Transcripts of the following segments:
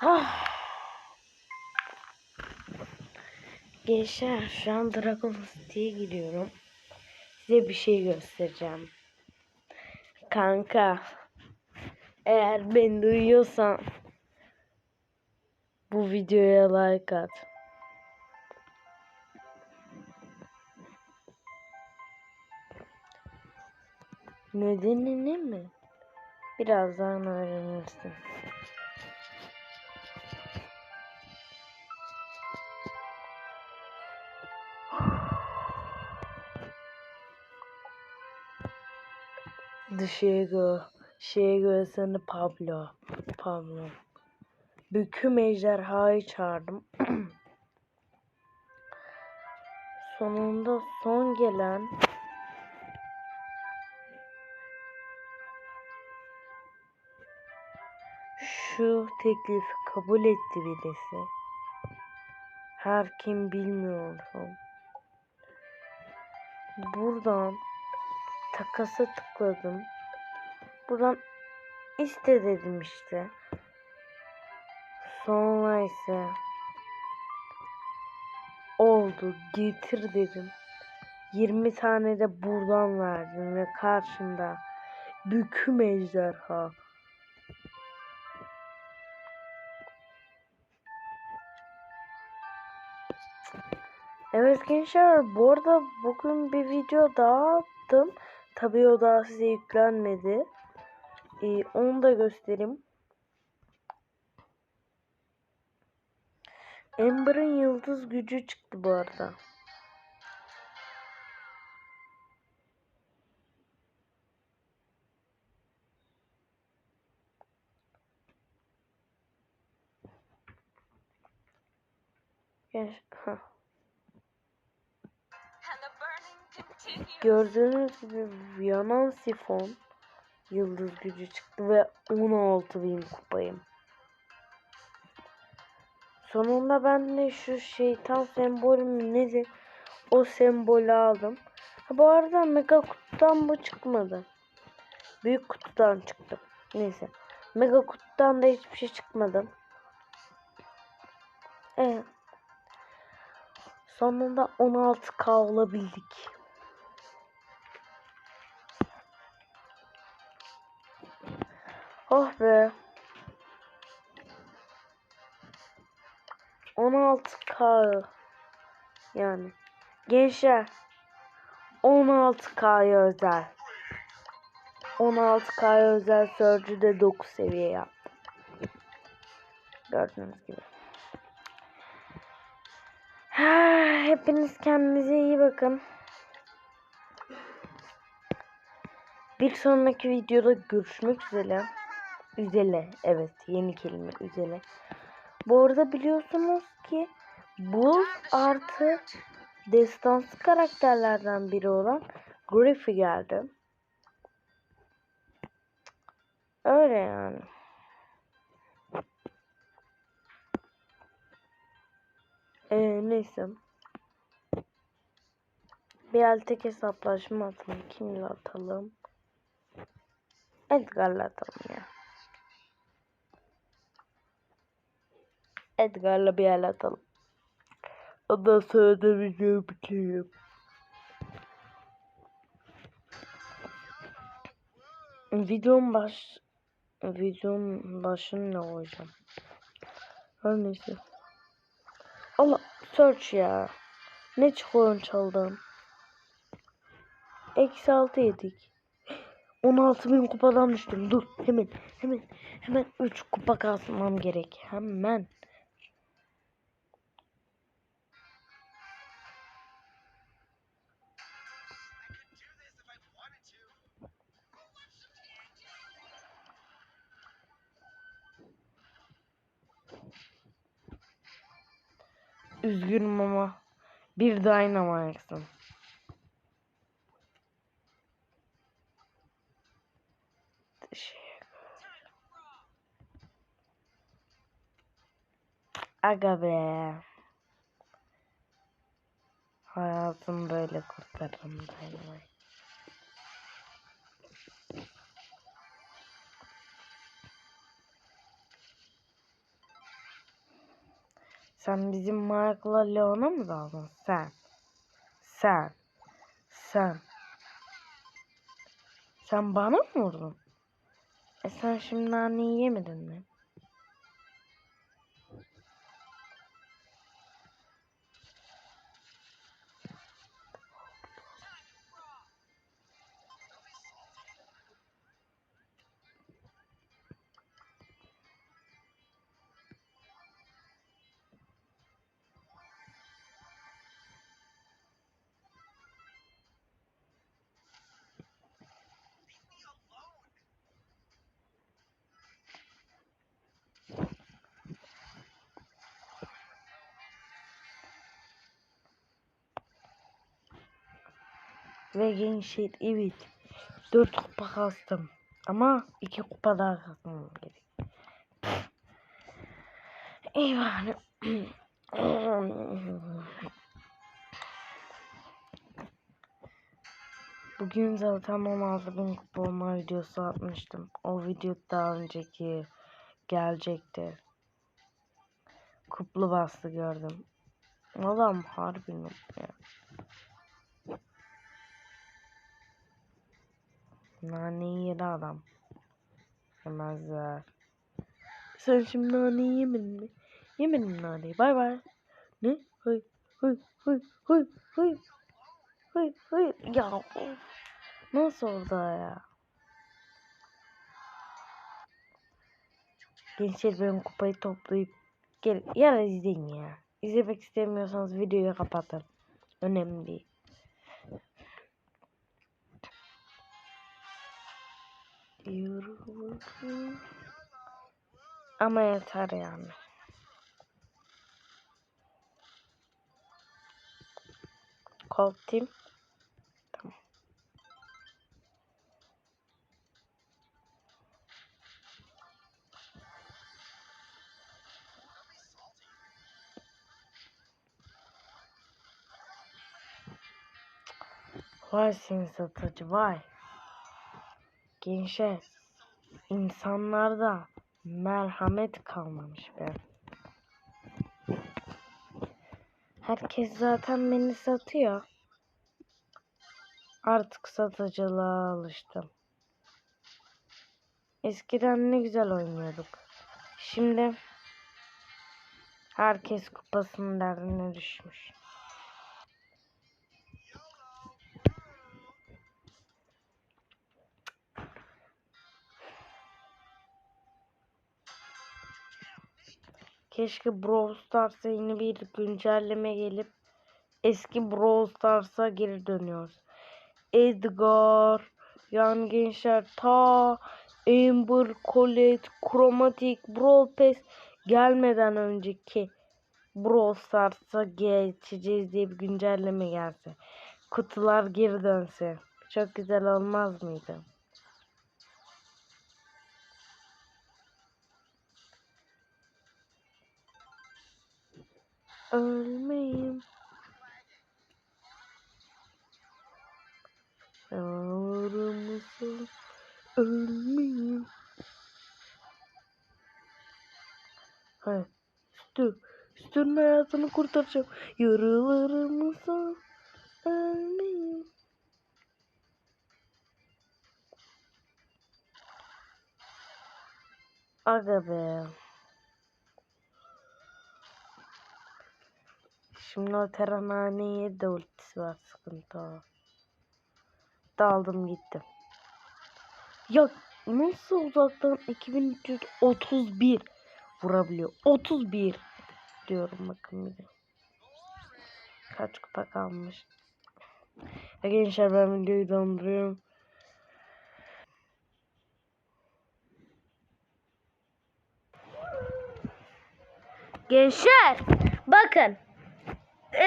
Ah. Gençler şu an Dragon City'ye gidiyorum. Size bir şey göstereceğim. Kanka. Eğer beni duyuyorsan bu videoya like at. Nedenini mi? Birazdan öğrenirsin. Diego, Diego seni Pablo, Pablo. Büküm ejderhayı çağırdım. Sonunda son gelen şu teklifi kabul etti birisi. Her kim bilmiyorum. Buradan takasa tıkladım. Buradan iste dedim işte. Sonra ise oldu getir dedim. 20 tane de buradan verdim ve karşında büküm ejderha. Evet gençler bu arada bugün bir video daha attım. Tabii o daha size yüklenmedi. Ee, onu da göstereyim. Amber'ın yıldız gücü çıktı bu arada. Genç, Gördüğünüz gibi yanan sifon yıldız gücü çıktı ve 16.000 kupayım. Sonunda ben de şu şeytan sembolü mü nedir? O sembolü aldım. Ha, bu arada mega kutudan bu çıkmadı. Büyük kutudan çıktı. Neyse. Mega kutudan da hiçbir şey çıkmadı. Evet. Sonunda 16k olabildik. Oh be. 16k yani. Gençler 16k'ya özel. 16k'ya özel Surge'de 9 seviye yaptım. Gördüğünüz gibi. Hepiniz kendinize iyi bakın. Bir sonraki videoda görüşmek üzere. Üzele. Evet yeni kelime üzele. Bu arada biliyorsunuz ki bu artı destansı karakterlerden biri olan Griffy geldi. Öyle yani. Ee, neyse. Bir el tek hesaplaşma atalım. Kimle atalım? Edgar'la atalım ya. Edgar'la bir el atalım. Ondan sonra da videoyu bitireyim. Videonun baş videonun başını ne koyacağım? Her neyse. Allah search ya. Ne çıkıyor çaldım? Eksi altı yedik. 16 bin kupadan düştüm. Dur hemen hemen hemen 3 kupa kasmam gerek. Hemen. Üzgünüm ama bir Dynamax'ım. Aga be. Hayatım böyle kurtarırım Dynamite. Sen bizim Mike'la Leon'a mı daldın? Sen. Sen. Sen. Sen bana mı vurdun? E sen şimdi naneyi yemedin mi? Ve gençler evet. Dört kupa kastım. Ama iki kupa daha kastım gerek. Eyvah. Bugün zaten 16 bin kupa olma videosu atmıştım. O video daha önceki gelecekti. Kuplu bastı gördüm. Adam harbi noob ya. Naneyi yedi adam. Yemezler. Sen şimdi naneyi yemedin mi? Yemedim naneyi. Bay bay. Ne? Hıy hıy hıy hıy hıy. Hıy hıy. Ya. Nasıl orada ya? Gençler benim kupayı toplayıp gel ya izleyin ya. İzlemek istemiyorsanız videoyu kapatın. Önemli değil. Yürü. Ama yeter yani. Cold team. Vay seni satıcı vay. Gençler. insanlarda merhamet kalmamış be. Herkes zaten beni satıyor. Artık satıcılığa alıştım. Eskiden ne güzel oynuyorduk. Şimdi herkes kupasının derdine düşmüş. Keşke Brawl Stars'a yeni bir güncelleme gelip eski Brawl Stars'a geri dönüyoruz. Edgar, yani gençler ta Amber, Colette, Chromatic, Brawl Pass gelmeden önceki Brawl Stars'a geçeceğiz diye bir güncelleme gelse. Kutular geri dönse. Çok güzel olmaz mıydı? Ölmeyeyim. Yavrumuzu ölmeyeyim. Hayır. Stu. Stu'nun hayatını kurtaracağım. Yaralarımıza ölmeyeyim. Aga be. Şimdi o teranhaneye de ultisi var sıkıntı o. Daldım gittim. Ya nasıl uzaktan 2331 vurabiliyor? 31 diyorum bakın bir de. Kaç kupa kalmış. Ya gençler ben videoyu donduruyorum. Gençler bakın. Ee,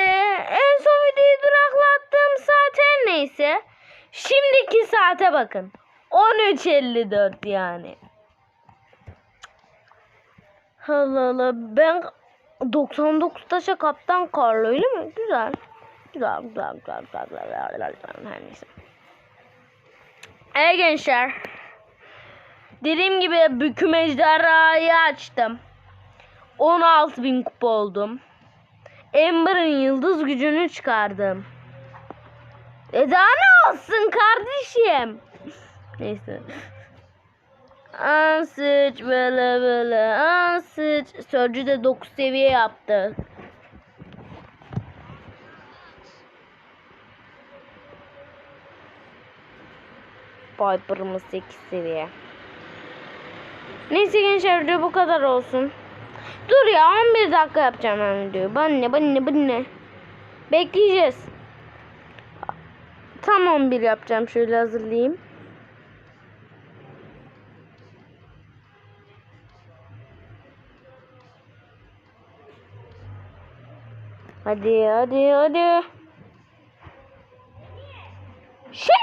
en son videoyu duraklattığım saat her neyse. Şimdiki saate bakın. 13.54 yani. Allah Allah ben 99 taşa kaptan Carlo öyle mi? Güzel. Güzel güzel güzel güzel güzel, güzel, güzel. her neyse. Evet gençler. Dediğim gibi büküm ejderhayı açtım. 16.000 kupa oldum. Amber'ın yıldız gücünü çıkardım. E daha ne olsun kardeşim? Neyse. Ansıç böyle böyle ansıç. Sörcü de 9 seviye yaptı. Piper'ımız 8 seviye. Neyse gençler video bu kadar olsun. Dur ya 11 dakika yapacağım ben videoyu. Banne banne banne. Bekleyeceğiz. Tam 11 yapacağım şöyle hazırlayayım. Hadi hadi hadi. Şimdi.